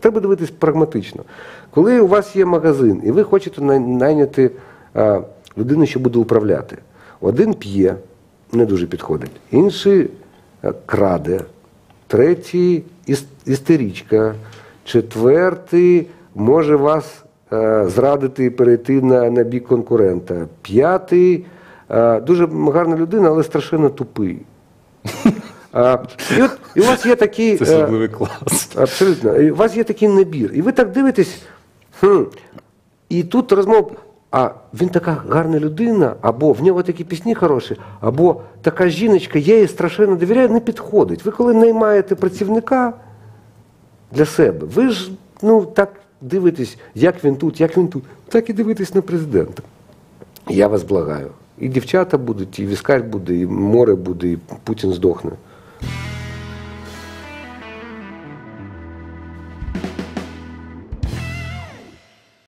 треба дивитись прагматично. Коли у вас є магазин, і ви хочете найняти людину, що буде управляти, один п'є, не дуже підходить, інший краде, третій іс- істеричка, четвертий може вас зрадити і перейти на, на бік конкурента. П'ятий дуже гарна людина, але страшенно тупий. І, от, і у вас є такий. Це е, особливий клас. Абсолютно. І у вас є такий набір. І ви так дивитесь, хм, і тут розмова. А він така гарна людина, або в нього такі пісні хороші, або така жіночка, я їй страшенно довіряю, не підходить. Ви коли наймаєте працівника для себе, ви ж ну, так дивитесь, як він тут, як він тут, так і дивитесь на президента. Я вас благаю. І дівчата будуть, і віскарь буде, і море буде, і Путін здохне.